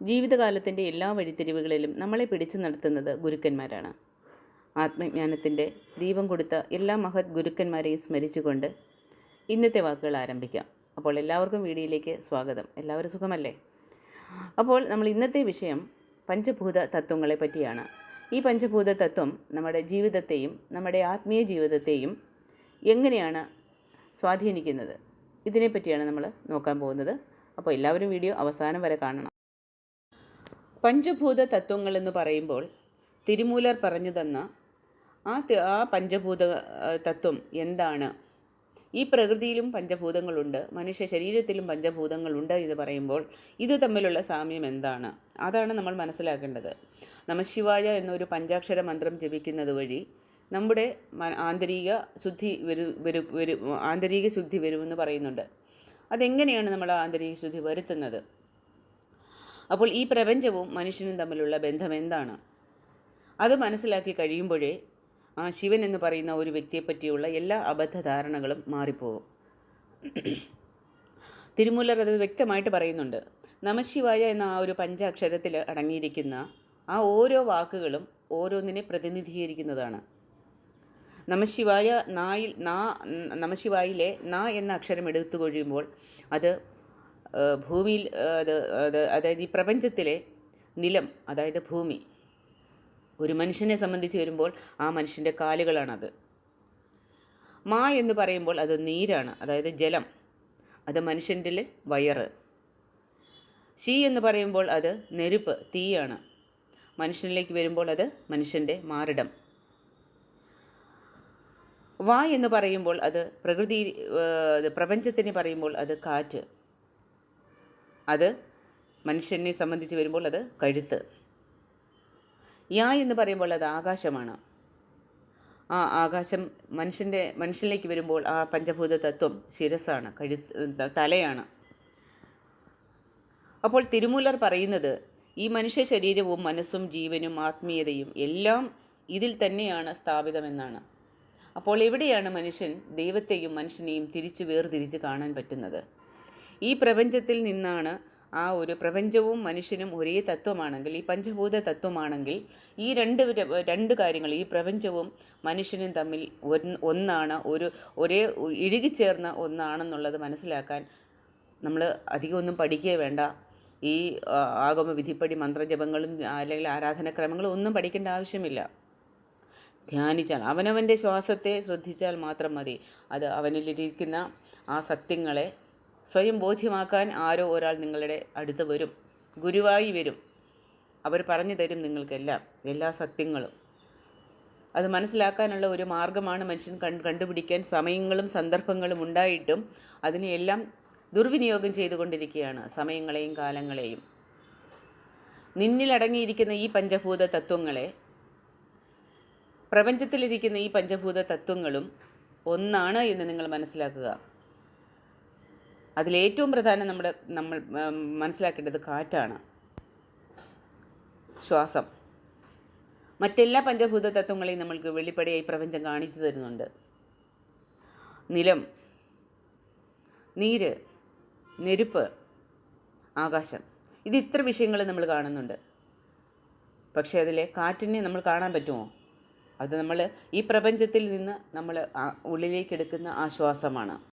ജീവിതകാലത്തിന്റെ എല്ലാ വഴിത്തിരിവുകളിലും നമ്മളെ പിടിച്ചു നടത്തുന്നത് ഗുരുക്കന്മാരാണ്. ആത്മജ്ഞാനത്തിന്റെ ദീപം കൊടുത്ത എല്ലാ മഹത് ഗുരുക്കന്മാരെയും സ്മരിച്ചുകൊണ്ട് ഇന്നത്തെ വാക്കുകൾ ആരംഭിക്കാം. അപ്പോൾ എല്ലാവർക്കും വീഡിയോയിലേക്ക് സ്വാഗതം. എല്ലാവരും സുഖമല്ലേ? അപ്പോൾ നമ്മൾ ഇന്നത്തെ വിഷയം പഞ്ചഭൂത തത്വങ്ങളെ പറ്റിയാണ്. ഈ പഞ്ചഭൂത തത്വം നമ്മുടെ ജീവിതത്തെയും നമ്മുടെ ആത്മീയ ജീവിതത്തെയും എങ്ങനെയാണ് സ്വാധീനിക്കുന്നത്? ഇതിനെപ്പറ്റിയാണ് നമ്മൾ നോക്കാൻ പോകുന്നത്. അപ്പോൾ എല്ലാവരും വീഡിയോ അവസാനം വരെ കാണണം. പഞ്ചഭൂത തത്വങ്ങൾ എന്ന് പറയുമ്പോൾ തിരുമൂലർ പറഞ്ഞു തന്ന ആ ആ പഞ്ചഭൂത തത്വം എന്താണ്? ഈ പ്രകൃതിയിലും പഞ്ചഭൂതങ്ങളുണ്ട് മനുഷ്യ ശരീരത്തിലും പഞ്ചഭൂതങ്ങളുണ്ട് എന്ന് പറയുമ്പോൾ ഇത് തമ്മിലുള്ള സാമ്യം എന്താണ്? അതാണ് നമ്മൾ മനസ്സിലാക്കേണ്ടത്. നമശിവായ എന്നൊരു പഞ്ചാക്ഷര മന്ത്രം ജപിക്കുന്നത് വഴി നമ്മുടെ ആന്തരിക ശുദ്ധി വരു വരു വരു ആന്തരിക ശുദ്ധി വരുമെന്ന് പറയുന്നുണ്ട്. അതെങ്ങനെയാണ് നമ്മൾ ആന്തരിക ശുദ്ധി വരുത്തുന്നത്? അപ്പോൾ ഈ പ്രപഞ്ചവും മനുഷ്യനും തമ്മിലുള്ള ബന്ധം എന്താണ് അത് മനസ്സിലാക്കി കഴിയുമ്പോഴേ ആ ശിവൻ എന്ന് പറയുന്ന ഒരു വ്യക്തിയെപ്പറ്റിയുള്ള എല്ലാ അബദ്ധധാരണകളും മാറിപ്പോകും തിരുമൂലർ അത് വ്യക്തമായിട്ട് പറയുന്നുണ്ട്. നമശിവായ എന്ന ആ ഒരു പഞ്ചാക്ഷരത്തിൽ അടങ്ങിയിരിക്കുന്ന ആ ഓരോ വാക്കുകളും ഓരോന്നിനെ പ്രതിനിധീകരിക്കുന്നതാണ്. നമശിവായ നായിൽ നാ നമശിവായിലെ നാ എന്ന അക്ഷരം എടുത്തു കഴിയുമ്പോൾ അത് ഭൂമിയിൽ അത് അത് അതായത് ഈ പ്രപഞ്ചത്തിലെ നിലം അതായത് ഭൂമി ഒരു മനുഷ്യനെ സംബന്ധിച്ച് വരുമ്പോൾ ആ മനുഷ്യന്റെ കാലുകളാണത്. മാ എന്ന് പറയുമ്പോൾ അത് നീരാണ് അതായത് ജലം. അത് മനുഷ്യന്റെ വയറ്. ശീ എന്ന് പറയുമ്പോൾ അത് നെരുപ്പ് തീയാണ്. മനുഷ്യനിലേക്ക് വരുമ്പോൾ അത് മനുഷ്യന്റെ മാറിടം. വാ എന്ന് പറയുമ്പോൾ അത് പ്രകൃതി പ്രപഞ്ചത്തിനെ പറയുമ്പോൾ അത് കാറ്റ്. അത് മനുഷ്യനെ സംബന്ധിച്ച് വരുമ്പോൾ അത് കഴുത്ത്. യാ എന്ന് പറയുമ്പോൾ അത് ആകാശമാണ്. ആ ആകാശം മനുഷ്യന്റെ മനുഷ്യനിലേക്ക് വരുമ്പോൾ ആ പഞ്ചഭൂത തത്വം ശിരസാണ് കഴുത്ത് തലയാണ്. അപ്പോൾ തിരുമൂലർ പറയുന്നത് ഈ മനുഷ്യ ശരീരവും മനസ്സും ജീവനും ആത്മീയതയും എല്ലാം ഇതിൽ തന്നെയാണ് സ്ഥാപിതമെന്നാണ്. അപ്പോൾ എവിടെയാണ് മനുഷ്യൻ ദൈവത്തെയും മനുഷ്യനെയും തിരിച്ചു വേർതിരിച്ച് കാണാൻ പറ്റുന്നത്? ഈ പ്രപഞ്ചത്തിൽ നിന്നാണ് ആ ഒരു പ്രപഞ്ചവും മനുഷ്യനും ഒരേ തത്വമാണെങ്കിൽ ഈ പഞ്ചഭൂത തത്വമാണെങ്കിൽ ഈ രണ്ട് രണ്ട് കാര്യങ്ങൾ ഈ പ്രപഞ്ചവും മനുഷ്യനും തമ്മിൽ ഒന്നാണ് ഒരു ഒരേ ഇഴുകിച്ചേർന്ന ഒന്നാണെന്നുള്ളത് മനസ്സിലാക്കാൻ നമ്മൾ അധികമൊന്നും പഠിക്കുക വേണ്ട. ഈ ആഗമ വിധിപ്പടി മന്ത്രജപങ്ങളും അല്ലെങ്കിൽ ആരാധനക്രമങ്ങളും ഒന്നും പഠിക്കേണ്ട ആവശ്യമില്ല. ധ്യാനിച്ചാൽ അവനവന്റെ ശ്വാസത്തെ ശ്രദ്ധിച്ചാൽ മാത്രം മതി. അത് അവനിലിരിക്കുന്ന ആ സത്യങ്ങളെ സ്വയം ബോധ്യമാക്കാൻ ആരോ ഒരാൾ നിങ്ങളുടെ അടുത്ത് വരും. ഗുരുവായി വരും. അവർ പറഞ്ഞു തരും നിങ്ങൾക്കെല്ലാം എല്ലാ സത്യങ്ങളും. അത് മനസ്സിലാക്കാനുള്ള ഒരു മാർഗമാണ് മനുഷ്യൻ കണ്ടുപിടിക്കാൻ സമയങ്ങളും സന്ദർഭങ്ങളും ഉണ്ടായിട്ടും അതിനെയെല്ലാം ദുർവിനിയോഗം ചെയ്തുകൊണ്ടിരിക്കുകയാണ് സമയങ്ങളെയും കാലങ്ങളെയും. നിന്നിലടങ്ങിയിരിക്കുന്ന ഈ പഞ്ചഭൂത തത്വങ്ങളെ പ്രപഞ്ചത്തിലിരിക്കുന്ന ഈ പഞ്ചഭൂത തത്വങ്ങളും ഒന്നാണ് എന്ന് നിങ്ങൾ മനസ്സിലാക്കുക. അതിലേറ്റവും പ്രധാനം നമ്മുടെ നമ്മൾ മനസ്സിലാക്കേണ്ടത് കാറ്റാണ്. ശ്വാസം. മറ്റെല്ലാ പഞ്ചഭൂത തത്വങ്ങളെയും നമ്മൾക്ക് വെളിപ്പടിയായി പ്രപഞ്ചം കാണിച്ചു തരുന്നുണ്ട്. നിലം നീര് നെരുപ്പ് ആകാശം. ഇത് ഇത്ര വിഷയങ്ങൾ നമ്മൾ കാണുന്നുണ്ട്. പക്ഷേ അതിലെ കാറ്റിനെ നമ്മൾ കാണാൻ പറ്റുമോ? അത് നമ്മൾ ഈ പ്രപഞ്ചത്തിൽ നിന്ന് നമ്മൾ ഉള്ളിലേക്ക് എടുക്കുന്ന ആശ്വാസമാണ്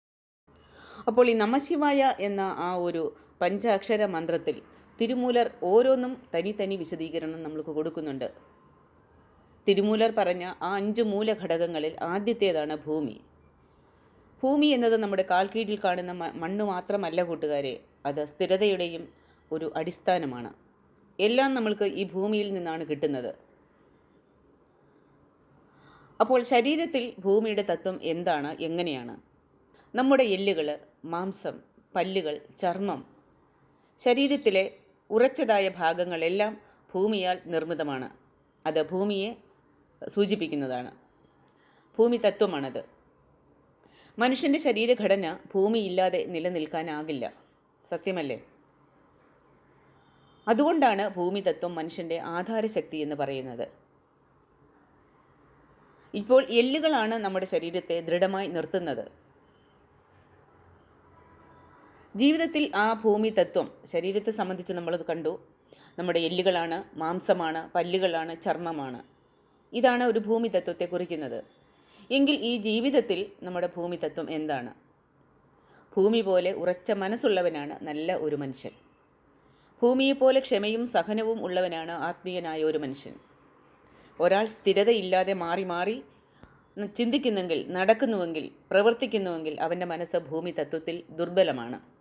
അപ്പോൾ ഈ നമശിവായ എന്ന ആ ഒരു പഞ്ചാക്ഷര മന്ത്രത്തിൽ തിരുമൂലർ ഓരോന്നും തനി തനി വിശദീകരണം നമ്മൾക്ക് കൊടുക്കുന്നുണ്ട്. തിരുമൂലർ പറഞ്ഞ ആ അഞ്ച് മൂലഘടകങ്ങളിൽ ആദ്യത്തേതാണ് ഭൂമി. ഭൂമി എന്നത് നമ്മുടെ കാൽക്കീഴിൽ കാണുന്ന മണ്ണ് മാത്രമല്ല കൂട്ടുകാരെ അത് സ്ഥിരതയുടെയും ഒരു അടിസ്ഥാനമാണ്. എല്ലാം നമ്മൾക്ക് ഈ ഭൂമിയിൽ നിന്നാണ് കിട്ടുന്നത്. അപ്പോൾ ശരീരത്തിൽ ഭൂമിയുടെ തത്വം എന്താണ് എങ്ങനെയാണ്? നമ്മുടെ എല്ലുകൾ മാംസം പല്ലുകൾ ചർമ്മം. ശരീരത്തിലെ ഉറച്ചതായ ഭാഗങ്ങളെല്ലാം ഭൂമിയാൽ നിർമ്മിതമാണ്. അത് ഭൂമിയെ സൂചിപ്പിക്കുന്നതാണ്. ഭൂമി തത്വമാണത് മനുഷ്യന്റെ ശരീരഘടന ഭൂമിയില്ലാതെ നിലനിൽക്കാനാകില്ല. സത്യമല്ലേ? അതുകൊണ്ടാണ് ഭൂമി തത്വം മനുഷ്യന്റെ ആധാരശക്തി എന്ന് പറയുന്നത്. ഇപ്പോൾ എല്ലുകളാണ് നമ്മുടെ ശരീരത്തെ ദൃഢമായി നിർത്തുന്നത്. ജീവിതത്തിൽ ആ ഭൂമി തത്വം ശരീരത്തെ സംബന്ധിച്ച് നമ്മളത് കണ്ടു. നമ്മുടെ എല്ലുകളാണ് മാംസമാണ് പല്ലുകളാണ് ചർമ്മമാണ്. ഇതാണ് ഒരു ഭൂമി തത്വത്തെ കുറിക്കുന്നത്. എങ്കിൽ ഈ ജീവിതത്തിൽ നമ്മുടെ ഭൂമി തത്വം എന്താണ്? ഭൂമി പോലെ ഉറച്ച മനസ്സുള്ളവനാണ് നല്ല ഒരു മനുഷ്യൻ. ഭൂമിയെപ്പോലെ ക്ഷമയും സഹനവും ഉള്ളവനാണ് ആത്മീയനായ ഒരു മനുഷ്യൻ. ഒരാൾ സ്ഥിരതയില്ലാതെ മാറി മാറി ചിന്തിക്കുന്നെങ്കിൽ നടക്കുന്നുവെങ്കിൽ പ്രവർത്തിക്കുന്നുവെങ്കിൽ അവന്റെ മനസ്സ് ഭൂമി തത്വത്തിൽ ദുർബലമാണ്.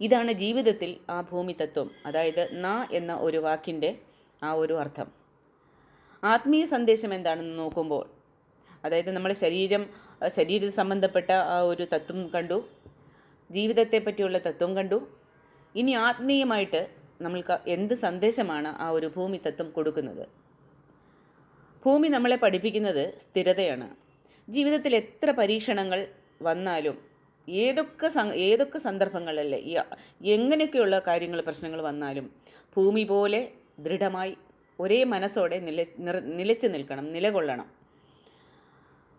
ഇതാണ് ജീവിതത്തിൽ ആ ഭൂമി തത്വം അതായത് ന എന്ന ഒരു വാക്കിന്റെ ആ ഒരു അർത്ഥം. ആത്മീയ സന്ദേശം എന്താണെന്ന് നോക്കുമ്പോൾ അതായത് നമ്മുടെ ശരീരം ശരീര സംബന്ധപ്പെട്ട ആ ഒരു തത്വം കണ്ടു ജീവിതത്തെ പറ്റിയുള്ള തത്വം കണ്ടു. ഇനി ആത്മീയമായിട്ട് നമ്മൾക്ക് എന്ത് സന്ദേശമാണ് ആ ഒരു ഭൂമി തത്വം കൊടുക്കുന്നത്? ഭൂമി നമ്മളെ പഠിപ്പിക്കുന്നത് സ്ഥിരതയാണ്. ജീവിതത്തിൽ എത്ര പരീക്ഷണങ്ങൾ വന്നാലും ഏതൊക്കെ ഏതൊക്കെ സന്ദർഭങ്ങളിലല്ലേ എങ്ങനെയൊക്കെയുള്ള കാര്യങ്ങൾ പ്രശ്നങ്ങൾ വന്നാലും ഭൂമി പോലെ ദൃഢമായി ഒരേ മനസ്സോടെ നില നിലച്ചു നിൽക്കണം നിലകൊള്ളണം.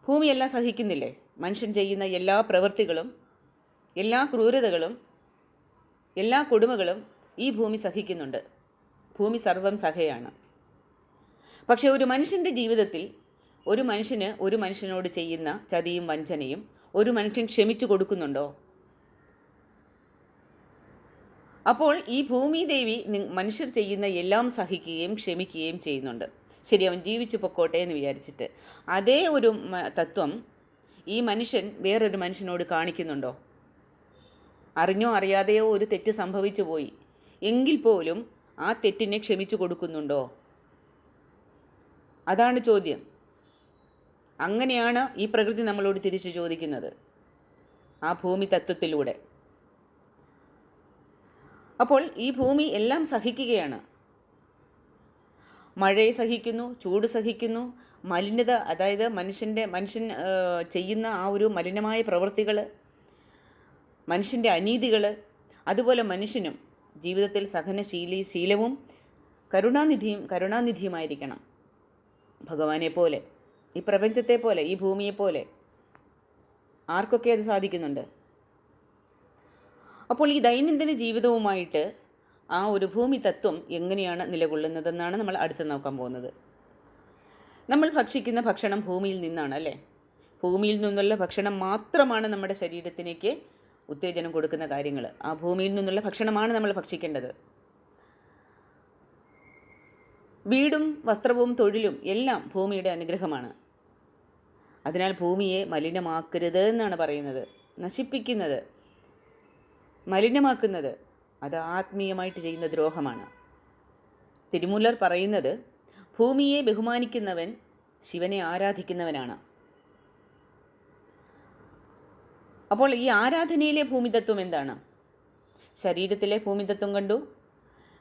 ഭൂമിയെല്ലാം സഹിക്കുന്നില്ലേ? മനുഷ്യൻ ചെയ്യുന്ന എല്ലാ പ്രവൃത്തികളും എല്ലാ ക്രൂരതകളും എല്ലാ കൊടുമകളും ഈ ഭൂമി സഹിക്കുന്നുണ്ട്. ഭൂമി സർവം സഹയാണ് പക്ഷേ ഒരു മനുഷ്യന്റെ ജീവിതത്തിൽ ഒരു മനുഷ്യന് ഒരു മനുഷ്യനോട് ചെയ്യുന്ന ചതിയും വഞ്ചനയും ഒരു മനുഷ്യൻ ക്ഷമിച്ചു കൊടുക്കുന്നുണ്ടോ? അപ്പോൾ ഈ ഭൂമിദേവി മനുഷ്യർ ചെയ്യുന്ന എല്ലാം സഹിക്കുകയും ക്ഷമിക്കുകയും ചെയ്യുന്നുണ്ട്. ശരി അവൻ ജീവിച്ചു പൊക്കോട്ടെ എന്ന് വിചാരിച്ചിട്ട്. അതേ ഒരു തത്വം ഈ മനുഷ്യൻ വേറൊരു മനുഷ്യനോട് കാണിക്കുന്നുണ്ടോ? അറിഞ്ഞോ അറിയാതെയോ ഒരു തെറ്റ് സംഭവിച്ചു പോയി. എങ്കിൽ പോലും ആ തെറ്റിനെ ക്ഷമിച്ചു കൊടുക്കുന്നുണ്ടോ? അതാണ് ചോദ്യം. അങ്ങനെയാണ് ഈ പ്രകൃതി നമ്മളോട് തിരിച്ചു ചോദിക്കുന്നത്. ആ ഭൂമി തത്വത്തിലൂടെ. അപ്പോൾ ഈ ഭൂമി എല്ലാം സഹിക്കുകയാണ്. മഴയെ സഹിക്കുന്നു ചൂട് സഹിക്കുന്നു മലിനത അതായത് മനുഷ്യന്റെ മനുഷ്യൻ ചെയ്യുന്ന ആ ഒരു മലിനമായ പ്രവൃത്തികൾ മനുഷ്യന്റെ അനീതികൾ അതുപോലെ മനുഷ്യനും ജീവിതത്തിൽ സഹനശീലി ശീലവും കരുണാനിധിയും കരുണാനിധിയുമായിരിക്കണം. ഭഗവാനെ പോലെ. ഈ പ്രപഞ്ചത്തെ പോലെ ഈ ഭൂമിയെ പോലെ ആർക്കൊക്കെ അത് സാധിക്കുന്നുണ്ട്? അപ്പോൾ ഈ ദൈനംദിന ജീവിതവുമായിട്ട് ആ ഒരു ഭൂമി തത്വം എങ്ങനെയാണ് നിലകൊള്ളുന്നതെന്നാണ് നമ്മൾ അടുത്ത് നോക്കാൻ പോകുന്നത്. നമ്മൾ ഭക്ഷിക്കുന്ന ഭക്ഷണം ഭൂമിയിൽ നിന്നാണ് അല്ലേ? ഭൂമിയിൽ നിന്നുള്ള ഭക്ഷണം മാത്രമാണ് നമ്മുടെ ശരീരത്തിലേക്ക് ഉത്തേജനം കൊടുക്കുന്ന കാര്യങ്ങൾ. ആ ഭൂമിയിൽ നിന്നുള്ള ഭക്ഷണമാണ് നമ്മൾ ഭക്ഷിക്കേണ്ടത്. വീടും വസ്ത്രവും തൊഴിലും എല്ലാം ഭൂമിയുടെ അനുഗ്രഹമാണ്. അതിനാൽ ഭൂമിയെ മലിനമാക്കരുത് എന്നാണ് പറയുന്നത്. നശിപ്പിക്കുന്നത് മലിനമാക്കുന്നത് അത് ആത്മീയമായിട്ട് ചെയ്യുന്ന ദ്രോഹമാണ്. തിരുമൂലർ പറയുന്നത് ഭൂമിയെ ബഹുമാനിക്കുന്നവൻ ശിവനെ ആരാധിക്കുന്നവനാണ്. അപ്പോൾ ഈ ആരാധനയിലെ ഭൂമിതത്വം എന്താണ്? ശരീരത്തിലെ ഭൂമിതത്വം കണ്ടു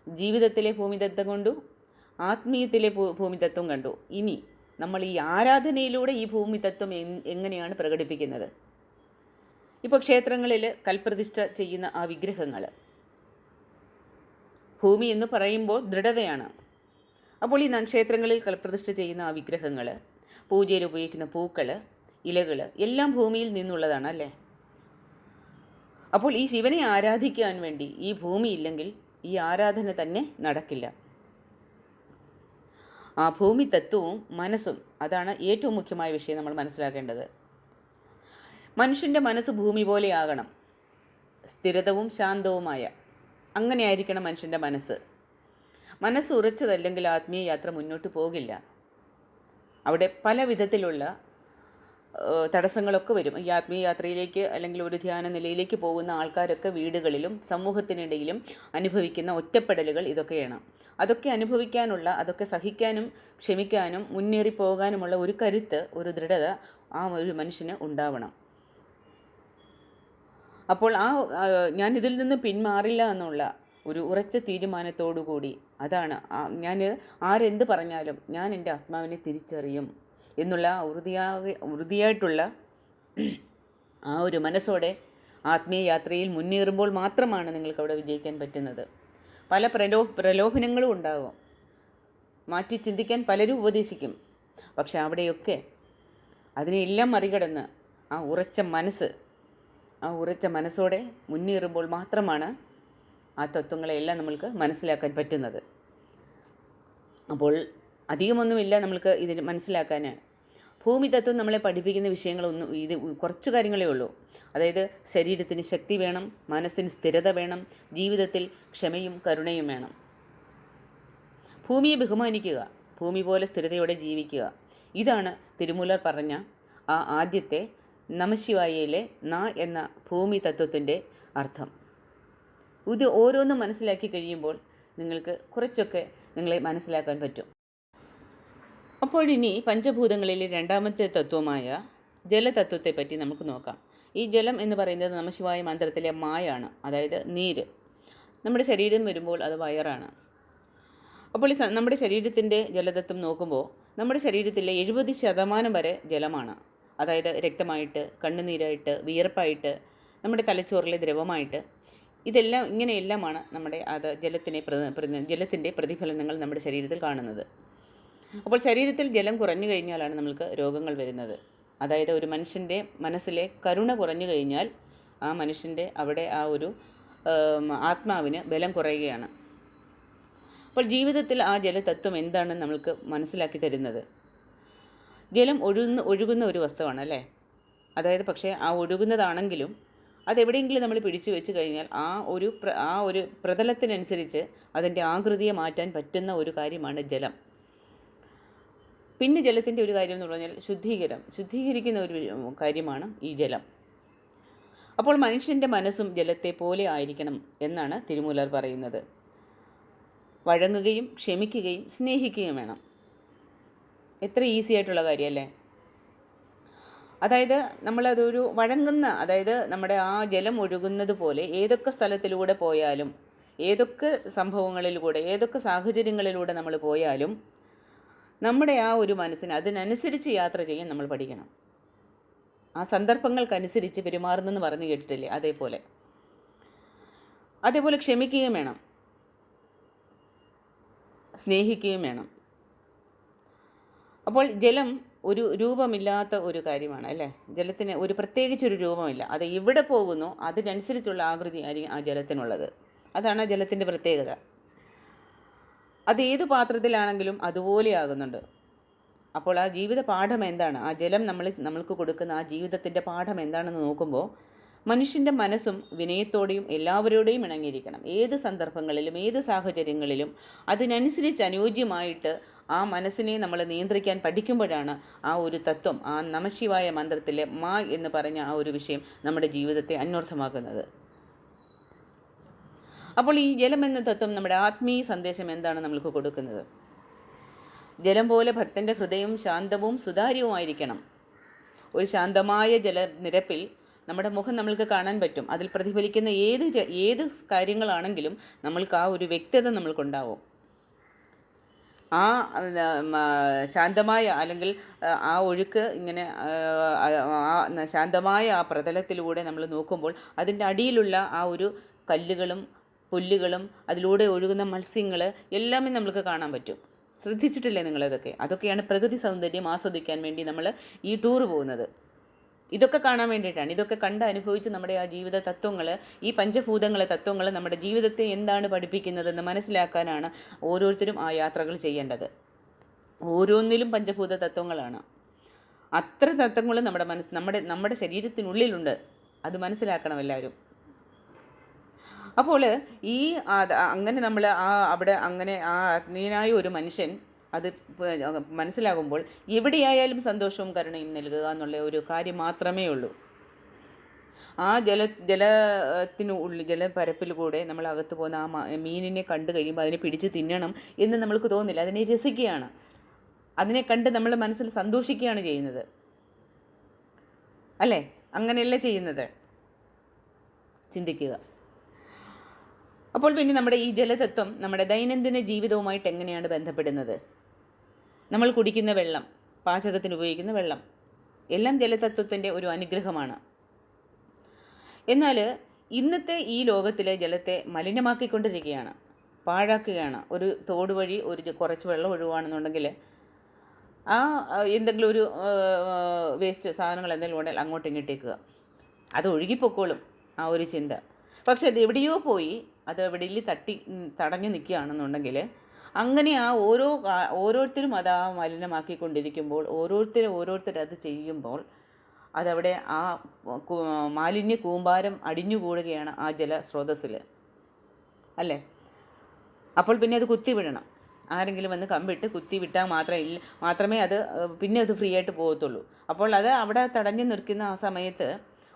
ജീവിതത്തിലെ ഭൂമിതത്വം കണ്ടു ആത്മീയത്തിലെ ഭൂമിതത്വം കണ്ടു. ഇനി നമ്മൾ ഈ ആരാധനയിലൂടെ ഈ ഭൂമിതത്വം എങ്ങനെയാണ് പ്രകടിപ്പിക്കുന്നത്? ഇപ്പോൾ ക്ഷേത്രങ്ങളിൽ കൽപ്രതിഷ്ഠ ചെയ്യുന്ന ആ വിഗ്രഹങ്ങൾ. ഭൂമി എന്ന് പറയുമ്പോൾ ദൃഢതയാണ്. അപ്പോൾ ഈ ക്ഷേത്രങ്ങളിൽ കൽപ്രതിഷ്ഠ ചെയ്യുന്ന ആ വിഗ്രഹങ്ങൾ പൂജയിൽ ഉപയോഗിക്കുന്ന പൂക്കൾ ഇലകൾ എല്ലാം ഭൂമിയിൽ നിന്നുള്ളതാണ് അല്ലേ? അപ്പോൾ ഈ ശിവനെ ആരാധിക്കാൻ വേണ്ടി ഈ ഭൂമി ഇല്ലെങ്കിൽ ഈ ആരാധന തന്നെ നടക്കില്ല. ആ ഭൂമി തത്വവും മനസ്സും അതാണ് ഏറ്റവും മുഖ്യമായ വിഷയം നമ്മൾ മനസ്സിലാക്കേണ്ടത്. മനുഷ്യന്റെ മനസ്സ് ഭൂമി പോലെയാകണം സ്ഥിരതവും ശാന്തവുമായ. അങ്ങനെയായിരിക്കണം മനുഷ്യന്റെ മനസ്സ്. മനസ്സ് ഉറച്ചതല്ലെങ്കിൽ ആത്മീയ യാത്ര മുന്നോട്ട് പോകില്ല. അവിടെ പല വിധത്തിലുള്ള തടസ്സങ്ങളൊക്കെ വരും. ഈ ആത്മീയ യാത്രയിലേക്ക് അല്ലെങ്കിൽ ഒരു ധ്യാന നിലയിലേക്ക് പോകുന്ന ആൾക്കാരൊക്കെ വീടുകളിലും സമൂഹത്തിനിടയിലും അനുഭവിക്കുന്ന ഒറ്റപ്പെടലുകൾ ഇതൊക്കെയാണ്. അതൊക്കെ അനുഭവിക്കാനുള്ള അതൊക്കെ സഹിക്കാനും ക്ഷമിക്കാനും മുന്നേറി പോകാനുമുള്ള ഒരു കരുത്ത് ഒരു ദൃഢത ആ ഒരു മനുഷ്യന് ഉണ്ടാവണം. അപ്പോൾ ആ ഞാൻ ഇതിൽ നിന്ന് പിന്മാറില്ല എന്നുള്ള ഒരു ഉറച്ച തീരുമാനത്തോടു കൂടി അതാണ് ഞാൻ ആരെന്ത് പറഞ്ഞാലും ഞാൻ എന്റെ ആത്മാവിനെ തിരിച്ചറിയും. എന്നുള്ള ഉറുതിയാകെ ഉറുതിയായിട്ടുള്ള ആ ഒരു മനസ്സോടെ ആത്മീയ യാത്രയിൽ മുന്നേറുമ്പോൾ മാത്രമാണ് നിങ്ങൾക്ക് അവിടെ വിജയിക്കാൻ പറ്റുന്നത്. പല പ്രലോ പ്രലോഭനങ്ങളും ഉണ്ടാകും. മാറ്റി ചിന്തിക്കാൻ പലരും ഉപദേശിക്കും. പക്ഷെ അവിടെയൊക്കെ അതിനെല്ലാം മറികടന്ന് ആ ഉറച്ച മനസ്സ് ആ ഉറച്ച മനസ്സോടെ മുന്നേറുമ്പോൾ മാത്രമാണ് ആ തത്വങ്ങളെല്ലാം നമ്മൾക്ക് മനസ്സിലാക്കാൻ പറ്റുന്നത്. അപ്പോൾ അധികമൊന്നുമില്ല നമ്മൾക്ക് ഇതിന് മനസ്സിലാക്കാൻ ഭൂമി തത്വം നമ്മളെ പഠിപ്പിക്കുന്ന വിഷയങ്ങളൊന്നും ഇത് കുറച്ച് കാര്യങ്ങളേ ഉള്ളൂ. അതായത് ശരീരത്തിന് ശക്തി വേണം മനസ്സിന് സ്ഥിരത വേണം ജീവിതത്തിൽ ക്ഷമയും കരുണയും വേണം. ഭൂമിയെ ബഹുമാനിക്കുക ഭൂമി പോലെ സ്ഥിരതയോടെ ജീവിക്കുക. ഇതാണ് തിരുമൂലർ പറഞ്ഞ ആ ആദ്യത്തെ നമശിവായയിലെ ന എന്ന ഭൂമി തത്വത്തിന്റെ അർത്ഥം. ഇത് ഓരോന്നും മനസ്സിലാക്കി കഴിയുമ്പോൾ നിങ്ങൾക്ക് കുറച്ചൊക്കെ നിങ്ങളെ മനസ്സിലാക്കാൻ പറ്റും. അപ്പോഴിനി പഞ്ചഭൂതങ്ങളിലെ രണ്ടാമത്തെ തത്വമായ ജലതത്വത്തെപ്പറ്റി നമുക്ക് നോക്കാം. ഈ ജലം എന്ന് പറയുന്നത് നമശിവായ മന്ത്രത്തിലെ മായാണ് അതായത് നീര്. നമ്മുടെ ശരീരം വരുമ്പോൾ അത് വയറാണ്. അപ്പോൾ ഈ നമ്മുടെ ശരീരത്തിന്റെ ജലതത്വം നോക്കുമ്പോൾ നമ്മുടെ ശരീരത്തിലെ എഴുപത് ശതമാനം വരെ ജലമാണ്. അതായത് രക്തമായിട്ട് കണ്ണുനീരായിട്ട് വിയർപ്പായിട്ട് നമ്മുടെ തലച്ചോറിലെ ദ്രവമായിട്ട്. ഇതെല്ലാം ഇങ്ങനെയെല്ലാമാണ് നമ്മുടെ അത് ജലത്തിനെ ജലത്തിന്റെ പ്രതിഫലനങ്ങൾ നമ്മുടെ ശരീരത്തിൽ കാണുന്നത്. അപ്പോൾ ശരീരത്തിൽ ജലം കുറഞ്ഞു കഴിഞ്ഞാലാണ് നമ്മൾക്ക് രോഗങ്ങൾ വരുന്നത്. അതായത് ഒരു മനുഷ്യന്റെ മനസ്സിലെ കരുണ കുറഞ്ഞു കഴിഞ്ഞാൽ ആ മനുഷ്യന്റെ അവിടെ ആ ഒരു ആത്മാവിന് ബലം കുറയുകയാണ്. അപ്പോൾ ജീവിതത്തിൽ ആ ജലതത്വം എന്താണ് നമ്മൾക്ക് മനസ്സിലാക്കി തരുന്നത്? ജലം ഒഴുകുന്ന ഒഴുകുന്ന ഒരു വസ്തുവാണ് അല്ലേ? അതായത് പക്ഷേ ആ ഒഴുകുന്നതാണെങ്കിലും അതെവിടെയെങ്കിലും നമ്മൾ പിടിച്ചു വെച്ച് കഴിഞ്ഞാൽ ആ ഒരു ആ ഒരു പ്രതലത്തിനനുസരിച്ച് അതിന്റെ ആകൃതിയെ മാറ്റാൻ പറ്റുന്ന ഒരു കാര്യമാണ് ജലം. പിന്നെ ജലത്തിന്റെ ഒരു കാര്യം എന്ന് പറഞ്ഞാൽ ശുദ്ധീകരം. ശുദ്ധീകരിക്കുന്ന ഒരു കാര്യമാണ് ഈ ജലം. അപ്പോൾ മനുഷ്യന്റെ മനസ്സും ജലത്തെ പോലെ ആയിരിക്കണം എന്നാണ് തിരുമൂലർ പറയുന്നത്. വഴങ്ങുകയും ക്ഷമിക്കുകയും സ്നേഹിക്കുകയും വേണം. എത്ര ഈസി ആയിട്ടുള്ള കാര്യമല്ലേ അതായത് നമ്മളതൊരു വഴങ്ങുന്ന അതായത് നമ്മുടെ ആ ജലം ഒഴുകുന്നത് പോലെ ഏതൊക്കെ സ്ഥലത്തിലൂടെ പോയാലും ഏതൊക്കെ സംഭവങ്ങളിലൂടെ ഏതൊക്കെ സാഹചര്യങ്ങളിലൂടെ നമ്മൾ പോയാലും നമ്മുടെ ആ ഒരു മനസ്സിന് അതിനനുസരിച്ച് യാത്ര ചെയ്യാൻ നമ്മൾ പഠിക്കണം. ആ സന്ദർഭങ്ങൾക്കനുസരിച്ച് പെരുമാറുന്നെന്ന് പറഞ്ഞു കേട്ടിട്ടില്ലേ? അതേപോലെ. അതേപോലെ ക്ഷമിക്കുകയും വേണം. സ്നേഹിക്കുകയും വേണം. അപ്പോൾ ജലം ഒരു രൂപമില്ലാത്ത ഒരു കാര്യമാണ് അല്ലേ? ജലത്തിന് ഒരു പ്രത്യേകിച്ചൊരു രൂപമില്ല. അത് എവിടെ പോകുന്നു അതിനനുസരിച്ചുള്ള ആകൃതി ആയിരിക്കും ആ ജലത്തിനുള്ളത്. അതാണ് ജലത്തിന്റെ പ്രത്യേകത. അത് ഏത് പാത്രത്തിലാണെങ്കിലും അതുപോലെ ആകുന്നുണ്ട്. അപ്പോൾ ആ ജീവിത പാഠം എന്താണ്? ആ ജലം നമ്മൾ നമ്മൾക്ക് കൊടുക്കുന്ന ആ ജീവിതത്തിന്റെ പാഠം എന്താണെന്ന് നോക്കുമ്പോൾ മനുഷ്യന്റെ മനസ്സും വിനയത്തോടെയും എല്ലാവരോടെയും ഇണങ്ങിയിരിക്കണം. ഏത് സന്ദർഭങ്ങളിലും ഏത് സാഹചര്യങ്ങളിലും അതിനനുസരിച്ച് അനുയോജ്യമായിട്ട് ആ മനസ്സിനെ നമ്മൾ നിയന്ത്രിക്കാൻ പഠിക്കുമ്പോഴാണ് ആ ഒരു തത്വം ആ നമശിവായ മന്ത്രത്തിലെ മാ എന്ന് പറഞ്ഞ ആ ഒരു വിഷയം നമ്മുടെ ജീവിതത്തെ അന്വർത്ഥമാക്കുന്നത്. അപ്പോൾ ഈ ജലം എന്ന തത്വം നമ്മുടെ ആത്മീയ സന്ദേശം എന്താണ് നമ്മൾക്ക് കൊടുക്കുന്നത്? ജലം പോലെ ഭക്തന്റെ ഹൃദയം ശാന്തവും സുതാര്യവുമായിരിക്കണം. ഒരു ശാന്തമായ ജലനിരപ്പിൽ നമ്മുടെ മുഖം നമ്മൾക്ക് കാണാൻ പറ്റും. അതിൽ പ്രതിഫലിക്കുന്ന ഏത് ഏത് കാര്യങ്ങളാണെങ്കിലും നമ്മൾക്ക് ആ ഒരു വ്യക്തത നമ്മൾക്കുണ്ടാവും. ആ ശാന്തമായ അല്ലെങ്കിൽ ആ, ഒഴുക്ക് ഇങ്ങനെ ആ ശാന്തമായ ആ പ്രതലത്തിലൂടെ നമ്മൾ നോക്കുമ്പോൾ അതിന്റെ അടിയിലുള്ള ആ ഒരു കല്ലുകളും പുല്ലുകളും അതിലൂടെ ഒഴുകുന്ന മത്സ്യങ്ങൾ എല്ലാമേ നമുക്ക് കാണാൻ പറ്റും. ശ്രദ്ധിച്ചിട്ടില്ലേ നിങ്ങളതൊക്കെ? അതൊക്കെയാണ് പ്രകൃതി സൗന്ദര്യം ആസ്വദിക്കാൻ വേണ്ടി നമ്മൾ ഈ ടൂർ പോകുന്നത്. ഇതൊക്കെ കാണാൻ വേണ്ടിയിട്ടാണ്. ഇതൊക്കെ കണ്ട് അനുഭവിച്ച് നമ്മുടെ ആ ജീവിത തത്വങ്ങൾ ഈ പഞ്ചഭൂതങ്ങളെ തത്വങ്ങൾ നമ്മുടെ ജീവിതത്തെ എന്താണ് പഠിപ്പിക്കുന്നതെന്ന് മനസ്സിലാക്കാനാണ് ഓരോരുത്തരും ആ യാത്രകൾ ചെയ്യേണ്ടത്. ഓരോന്നിലും പഞ്ചഭൂത തത്വങ്ങളാണ്. അത്ര തത്വങ്ങൾ നമ്മുടെ മനസ്സ് നമ്മുടെ നമ്മുടെ ശരീരത്തിനുള്ളിലുണ്ട്. അത് മനസ്സിലാക്കണം എല്ലാവരും. അപ്പോൾ ഈ അങ്ങനെ നമ്മൾ ആ അവിടെ അങ്ങനെ ആ ആത്മീയനായ ഒരു മനുഷ്യൻ അത് മനസ്സിലാകുമ്പോൾ എവിടെയായാലും സന്തോഷവും കരുണയും നൽകുക എന്നുള്ള ഒരു കാര്യം മാത്രമേ ഉള്ളൂ. ആ ജല ജലത്തിനു ഉള്ളിൽ ജലപ്പരപ്പിൽ കൂടെ നമ്മൾ അകത്ത് പോകുന്ന ആ മീനിനെ കണ്ടു കഴിയുമ്പോൾ അതിനെ പിടിച്ച് തിന്നണം എന്ന് നമ്മൾക്ക് തോന്നില്ല. അതിനെ രസിക്കുകയാണ്. അതിനെ കണ്ട് നമ്മൾ മനസ്സിൽ സന്തോഷിക്കുകയാണ് ചെയ്യുന്നത്. അല്ലേ? അങ്ങനെയല്ല ചെയ്യുന്നത്? ചിന്തിക്കുക. അപ്പോൾ പിന്നെ നമ്മുടെ ഈ ജലതത്വം നമ്മുടെ ദൈനംദിന ജീവിതവുമായിട്ട് എങ്ങനെയാണ് ബന്ധപ്പെടുന്നത്? നമ്മൾ കുടിക്കുന്ന വെള്ളം പാചകത്തിന് ഉപയോഗിക്കുന്ന വെള്ളം എല്ലാം ജലതത്വത്തിന്റെ ഒരു അനുഗ്രഹമാണ്. എന്നാൽ ഇന്നത്തെ ഈ ലോകത്തിലെ ജലത്തെ മലിനമാക്കിക്കൊണ്ടിരിക്കുകയാണ്. പാഴാക്കുകയാണ്. ഒരു തോട് വഴി ഒരു കുറച്ച് വെള്ളം ഒഴിവാണെന്നുണ്ടെങ്കിൽ ആ എന്തെങ്കിലും ഒരു വേസ്റ്റ് സാധനങ്ങൾ എന്തെങ്കിലും ഉണ്ടെങ്കിൽ അങ്ങോട്ട് ഇങ്ങോട്ടേക്കുക അത് ഒഴുകിപ്പോക്കോളും ആ ഒരു ചിന്ത. പക്ഷേ അത് എവിടെയോ പോയി അത് എവിടെയിൽ തട്ടി തടഞ്ഞു നിൽക്കുകയാണെന്നുണ്ടെങ്കിൽ അങ്ങനെ ആ ഓരോ ഓരോരുത്തരും അത് ആ മലിനമാക്കിക്കൊണ്ടിരിക്കുമ്പോൾ ഓരോരുത്തരും ഓരോരുത്തർ അത് ചെയ്യുമ്പോൾ അതവിടെ ആ മാലിന്യ കൂമ്പാരം അടിഞ്ഞുകൂടുകയാണ് ആ ജലസ്രോതസ്സിൽ അല്ലേ? അപ്പോൾ പിന്നെ അത് കുത്തിവിടണം ആരെങ്കിലും വന്ന് കമ്പിട്ട് കുത്തി വിട്ടാൽ മാത്രമേ ഇല്ല മാത്രമേ അത് പിന്നെ അത് ഫ്രീ ആയിട്ട് പോകത്തുള്ളൂ. അപ്പോൾ അത് അവിടെ തടഞ്ഞു നിൽക്കുന്ന ആ സമയത്ത്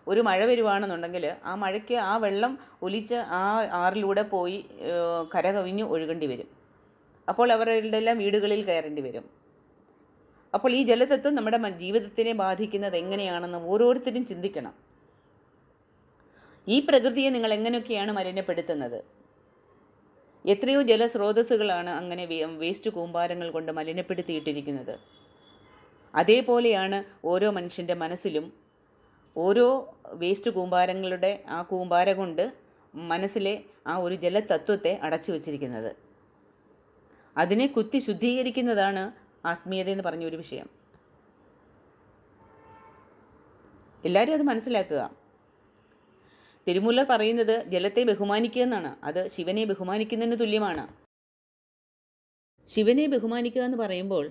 ഒരു മഴ വരുവാണെന്നുണ്ടെങ്കിൽ ആ മഴയ്ക്ക് ആ വെള്ളം ഒലിച്ച് ആ ആറിലൂടെ പോയി കര കവിഞ്ഞ് ഒഴുകേണ്ടി വരും. അപ്പോൾ അവരുടെ എല്ലാം വീടുകളിൽ കയറേണ്ടി വരും. അപ്പോൾ ഈ ജലതത്വം നമ്മുടെ ജീവിതത്തിനെ ബാധിക്കുന്നത് എങ്ങനെയാണെന്ന് ഓരോരുത്തരും ചിന്തിക്കണം. ഈ പ്രകൃതിയെ നിങ്ങൾ എങ്ങനെയൊക്കെയാണ് മലിനപ്പെടുത്തുന്നത്? എത്രയോ ജലസ്രോതസ്സുകളാണ് അങ്ങനെ വേസ്റ്റ് കൂമ്പാരങ്ങൾ കൊണ്ട് മലിനപ്പെടുത്തിയിട്ടിരിക്കുന്നത്. അതേപോലെയാണ് ഓരോ മനുഷ്യന്റെ മനസ്സിലും ഓരോ വേസ്റ്റ് കൂമ്പാരങ്ങളുടെ ആ കൂമ്പാര കൊണ്ട് മനസ്സിലെ ആ ഒരു ജലതത്വത്തെ അടച്ചു വച്ചിരിക്കുന്നത്. അതിനെ കുത്തി ശുദ്ധീകരിക്കുന്നതാണ് ആത്മീയത എന്ന് പറഞ്ഞ ഒരു വിഷയം. എല്ലാവരും അത് മനസ്സിലാക്കുക. തിരുമൂലർ പറയുന്നത് ജലത്തെ ബഹുമാനിക്കുക എന്നാണ്. അത് ശിവനെ ബഹുമാനിക്കുന്നതിന് തുല്യമാണ്. ശിവനെ ബഹുമാനിക്കുക എന്ന് പറയുമ്പോൾ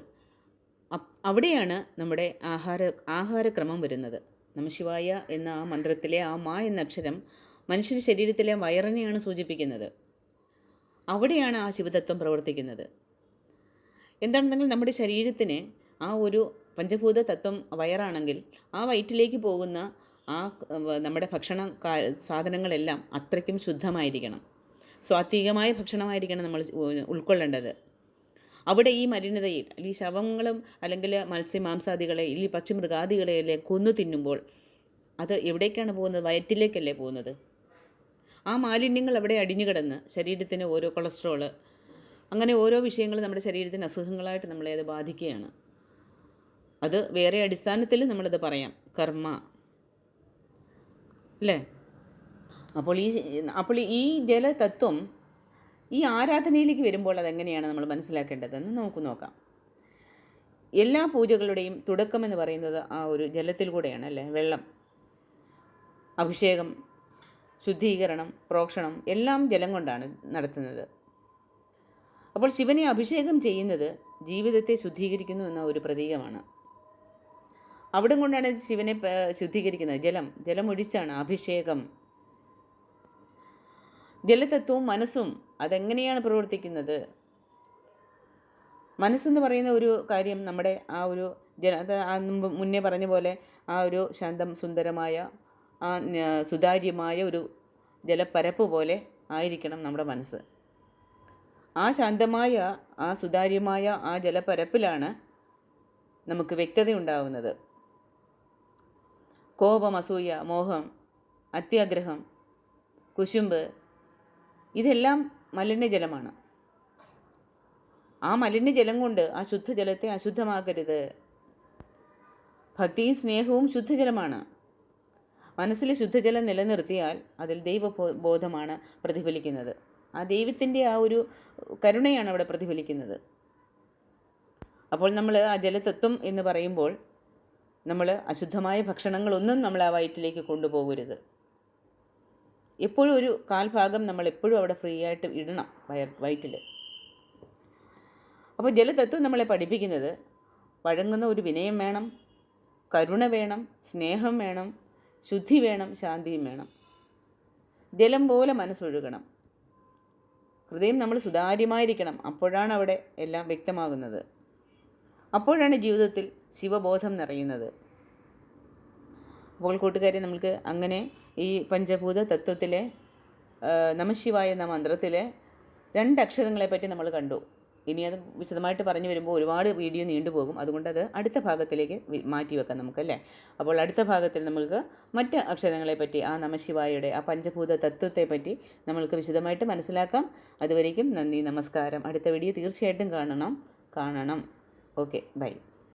അവിടെയാണ് നമ്മുടെ ആഹാര ആഹാരക്രമം വരുന്നത്. നമശിവായ എന്ന ആ മന്ത്രത്തിലെ ആ മാ എന്ന അക്ഷരം മനുഷ്യന്റെ ശരീരത്തിലെ വയറിനെയാണ് സൂചിപ്പിക്കുന്നത്. അവിടെയാണ് ആ ശിവതത്വം പ്രവർത്തിക്കുന്നത്. എന്താണെന്നെങ്കിൽ നമ്മുടെ ശരീരത്തിന് ആ ഒരു പഞ്ചഭൂത തത്വം വയറാണെങ്കിൽ ആ വയറ്റിലേക്ക് പോകുന്ന ആ നമ്മുടെ ഭക്ഷണ സാധനങ്ങളെല്ലാം അത്രയ്ക്കും ശുദ്ധമായിരിക്കണം. സ്വാത്വികമായ ഭക്ഷണമായിരിക്കണം നമ്മൾ ഉൾക്കൊള്ളേണ്ടത്. അവിടെ ഈ മലിനതയിൽ ഈ ശവങ്ങളും അല്ലെങ്കിൽ മത്സ്യമാംസാദികളെ ഈ പക്ഷി മൃഗാദികളെയെല്ലാം കൊന്നു തിന്നുമ്പോൾ അത് എവിടേക്കാണ് പോകുന്നത്? വയറ്റിലേക്കല്ലേ പോകുന്നത്? ആ മാലിന്യങ്ങൾ അവിടെ അടിഞ്ഞു കിടന്ന് ശരീരത്തിന് ഓരോ കൊളസ്ട്രോൾ അങ്ങനെ ഓരോ വിഷയങ്ങൾ നമ്മുടെ ശരീരത്തിന് അസുഖങ്ങളായിട്ട് നമ്മളെ അത് ബാധിക്കുകയാണ്. അത് വേറെ അടിസ്ഥാനത്തിൽ നമ്മളത് പറയാം. കർമ്മ. അല്ലേ? അപ്പോൾ ഈ അപ്പോൾ ഈ ജലതത്വം ഈ ആരാധനയിലേക്ക് വരുമ്പോൾ അതെങ്ങനെയാണ് നമ്മൾ മനസ്സിലാക്കേണ്ടതെന്ന് നമുക്ക് നോക്കാം. എല്ലാ പൂജകളുടെയും തുടക്കം എന്ന് പറയുന്നത് ആ ഒരു ജലത്തിൽ കൂടെയാണ് അല്ലേ? വെള്ളം അഭിഷേകം ശുദ്ധീകരണം പ്രോക്ഷണം എല്ലാം ജലം കൊണ്ടാണ് നടത്തുന്നത്. അപ്പോൾ ശിവനെ അഭിഷേകം ചെയ്യുന്നത് ജീവിതത്തെ ശുദ്ധീകരിക്കുന്നു എന്ന ഒരു പ്രതീകമാണ്. അവിടെ കൊണ്ടാണ് ശിവനെ ശുദ്ധീകരിക്കുന്നത്. ജലം ജലമൊഴിച്ചാണ് അഭിഷേകം. ജലതത്വവും മനസ്സും അതെങ്ങനെയാണ് പ്രവർത്തിക്കുന്നത്? മനസ്സെന്ന് പറയുന്ന ഒരു കാര്യം നമ്മുടെ ആ ഒരു ജന മുന്നേ പറഞ്ഞ പോലെ ആ ഒരു ശാന്തം സുന്ദരമായ ആ സുതാര്യമായ ഒരു ജലപ്പരപ്പ് പോലെ ആയിരിക്കണം നമ്മുടെ മനസ്സ്. ആ ശാന്തമായ ആ സുതാര്യമായ ആ ജലപ്പരപ്പിലാണ് നമുക്ക് വ്യക്തത ഉണ്ടാവുന്നത്. കോപം അസൂയ മോഹം അത്യാഗ്രഹം കുശുമ്പ് ഇതെല്ലാം മലിനജലമാണ്. ആ മലിനജലം കൊണ്ട് ആ ശുദ്ധജലത്തെ അശുദ്ധമാക്കരുത്. ഭക്തിയും സ്നേഹവും ശുദ്ധജലമാണ്. മനസ്സിൽ ശുദ്ധജലം നിലനിർത്തിയാൽ അതിൽ ദൈവബോധമാണ് പ്രതിഫലിക്കുന്നത്. ആ ദൈവത്തിന്റെ ആ ഒരു കരുണയാണ് അവിടെ പ്രതിഫലിക്കുന്നത്. അപ്പോൾ നമ്മൾ ആ ജലതത്വം എന്ന് പറയുമ്പോൾ നമ്മൾ അശുദ്ധമായ ഭക്ഷണങ്ങളൊന്നും നമ്മൾ ആ വയറ്റിലേക്ക് കൊണ്ടുപോകരുത്. എപ്പോഴും ഒരു കാൽഭാഗം നമ്മൾ എപ്പോഴും അവിടെ ഫ്രീ ആയിട്ട് ഇടണം വയർ വയറ്റിൽ അപ്പോൾ ജലതത്വം നമ്മളെ പഠിപ്പിക്കുന്നത് വഴങ്ങുന്ന ഒരു വിനയം വേണം കരുണ വേണം സ്നേഹം വേണം ശുദ്ധി വേണം ശാന്തിയും വേണം. ജലം പോലെ മനസ്സൊഴുകണം. ഹൃദയം നമ്മൾ സുതാര്യമായിരിക്കണം. അപ്പോഴാണ് അവിടെ എല്ലാം വ്യക്തമാകുന്നത്. അപ്പോഴാണ് ജീവിതത്തിൽ ശിവബോധം നിറയുന്നത്. അപ്പോൾ കൂട്ടുകാരെ നമുക്ക് അങ്ങനെ ഈ പഞ്ചഭൂത തത്വത്തിലെ നമശിവായ എന്ന മന്ത്രത്തിലെ രണ്ട് അക്ഷരങ്ങളെ പറ്റി നമ്മൾ കണ്ടു. ഇനി അത് വിശദമായിട്ട് പറഞ്ഞു വരുമ്പോൾ ഒരുപാട് വീഡിയോ നീണ്ടുപോകും അതുകൊണ്ട് അത് അടുത്ത ഭാഗത്തിലേക്ക് മാറ്റി വെക്കാം നമുക്കല്ലേ അപ്പോൾ അടുത്ത ഭാഗത്തിൽ നമുക്ക് മറ്റ് അക്ഷരങ്ങളെ പറ്റി ആ നമശിവായയുടെ ആ പഞ്ചഭൂത തത്വത്തെ പറ്റി നമ്മൾക്ക് വിശദമായിട്ട് മനസ്സിലാക്കാം. അതുവരേക്കും നന്ദി നമസ്കാരം. അടുത്ത വീഡിയോ തീർച്ചയായിട്ടും കാണണം കാണണം. Okay bye.